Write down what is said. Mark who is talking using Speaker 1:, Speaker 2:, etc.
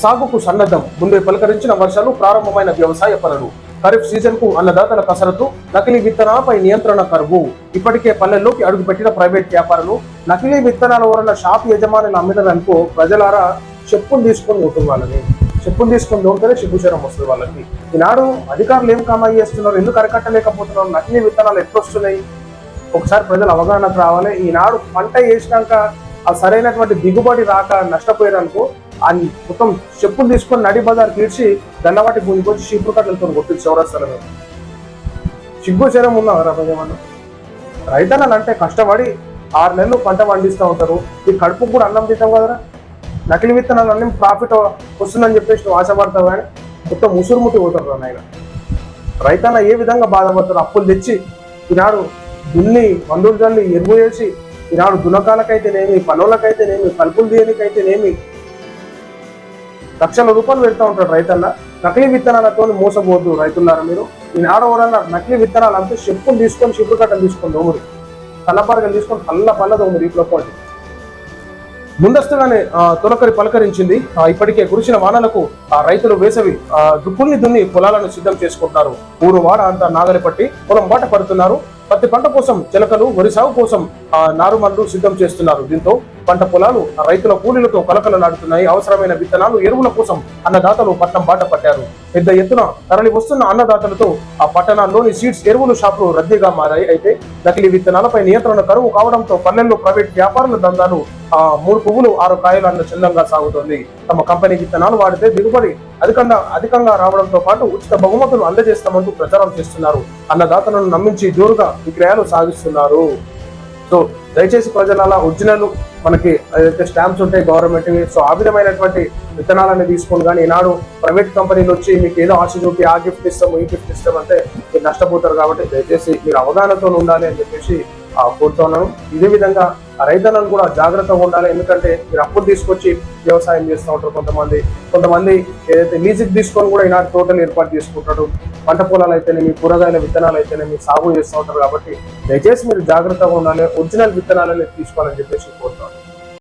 Speaker 1: సాగుకు సన్నద్ధం. ముందే పలకరించిన వర్షాలు ప్రారంభమైన వ్యవసాయ పనులు. ఖరీఫ్ సీజన్కు అన్నదాతల కసరత్తు నకిలీ విత్తనాలపై నియంత్రణ కరువు. ఇప్పటికే పల్లెల్లోకి అడుగుపెట్టిన ప్రైవేట్ వ్యాపారులు నకిలీ విత్తనాల వలన షాప్ యజమానులు అమ్మినదనుకో ప్రజలారా చెప్పులు తీసుకొని ఉంటుంది వాళ్ళని. చెప్పులు తీసుకొని దోమితేనే సిగ్గుచరం వస్తుంది వాళ్ళకి. ఈనాడు అధికారులు ఏం కమాయి చేస్తున్నారు? ఎందుకు అరికట్టలేకపోతున్నారు? నకిలీ విత్తనాలు ఎప్పుడు వస్తున్నాయి? ఒకసారి ప్రజలు అవగాహనకు రావాలి. ఈనాడు పంట వేసినాక ఆ సరైనటువంటి దిగుబడి రాక నష్టపోయారనుకో మొత్తం చెప్పులు తీసుకొని నడి బజార్ తీర్చి దండవాటి భూమికి వచ్చి చీపురు వెళ్తాను కొట్టి చౌరస్తాలను సిగ్గు చరం ఉన్నా ప్రజమన్నా రైతన్నలు అంటే కష్టపడి ఆరు నెలలు పంట పండిస్తూ ఉంటారు. ఈ కడుపుకు కూడా అన్నం తింటాం కదరా? నకిలీ విత్తనాలు అన్నీ ప్రాఫిట్ వస్తుందని చెప్పేసి నువ్వు ఆశపడతావు కానీ మొత్తం ముసురుముట్టి పోతారు నాయన. రైతన్న ఏ విధంగా బాధపడతారు? అప్పులు తెచ్చి ఈనాడు దున్ని మందులు చల్లి ఎరువు వేసి ఈనాడు దునకాలకైతేనేమి పనులకైతేనేమి కలుపులు తీయనికైతేనేమి లక్షల రూపాయలు పెడతా ఉంటాడు రైతన్న. నకిలీ విత్తనాలతో మోసపోద్దు రైతులారా మీరు. ఈనాడు ఎవరన్నా నకిలీ విత్తనాలు అంటే చెప్పులు తీసుకొని చిప్పుడు కట్టలు తీసుకొని దోమురు. తలపరగలు తీసుకొని పల్ల పల్ల దోమురు ఈ పాటు ముందస్తుగానే ఆ, తొలకరి పలకరించింది. ఆ, ఇప్పటికే కురిసిన వానలకు ఆ రైతులు వేసవి ఆ, దుక్కుల్ని దున్ని పొలాలను సిద్ధం చేసుకుంటున్నారు. ఊరు వాడ అంతా నాగలి పట్టి పొలం బాట పడుతున్నారు. పత్తి పంట కోసం చిలకలు వరి సాగు కోసం ఆ, నారుమల్లు సిద్ధం చేస్తున్నారు. దీంతో పంట పొలాలు ఆ రైతుల కూలీలతో కలకలలాడుతున్నాయి. అవసరమైన విత్తనాలు ఎరువుల కోసం అన్నదాతలు పట్టం బాట పట్టారు. పెద్ద ఎత్తున తరలి వస్తున్న అన్నదాతలతో ఆ పట్టణాల్లోని సీడ్స్ ఎరువుల షాపులు రద్దీగా మారాయి. అయితే నకిలీ విత్తనాలపై నియంత్రణ కరువు కావడంతో పల్లెల్లో ప్రైవేట్ వ్యాపారుల దందాలు ఆ మూడు పువ్వులు ఆరు కాయలు అన్న చందంగా సాగుతోంది. తమ కంపెనీ విత్తనాలు వాడితే దిగుబడి అధికంగా అధికంగా రావడంతో పాటు ఉచిత బహుమతులు అందజేస్తామంటూ ప్రచారం చేస్తున్నారు. అన్నదాతలను నమ్మించి జోరుగా విక్రయాలు సాగిస్తున్నారు. సో దయచేసి ప్రజల ఒరిజినల్ మనకి ఏదైతే స్టాంప్స్ ఉంటాయి గవర్నమెంట్ సో ఆ విధమైనటువంటి విత్తనాలని తీసుకొని కానీ ఈనాడు ప్రైవేట్ కంపెనీలు వచ్చి మీకు ఏదో ఆశ చూపి ఆ గిఫ్ట్ ఇస్తాం ఈ గిఫ్ట్ ఇస్తాం అంటే మీరు నష్టపోతారు కాబట్టి దయచేసి మీరు అవగాహనతో ఉండాలి అని చెప్పేసి కోరుతున్నాను ఇదే విధంగా రైతులను రైతన్నలు కూడా జాగ్రత్తగా ఉండాలి. ఎందుకంటే మీరు అప్పులు తీసుకొచ్చి వ్యవసాయం చేస్తూ ఉంటారు కొంతమంది. కొంతమంది ఏదైతే లీజుకి తీసుకొని కూడా ఈనాడు తోటలు ఏర్పాటు చేసుకుంటారు. పంట పొలాలు అయితేనేమి కూరగాయల విత్తనాలు అయితేనేమి సాగు చేస్తూ ఉంటారు కాబట్టి దయచేసి మీరు జాగ్రత్తగా ఉండాలి. ఒరిజినల్ విత్తనాలని తీసుకోవాలని చెప్పేసి కోరుతున్నాను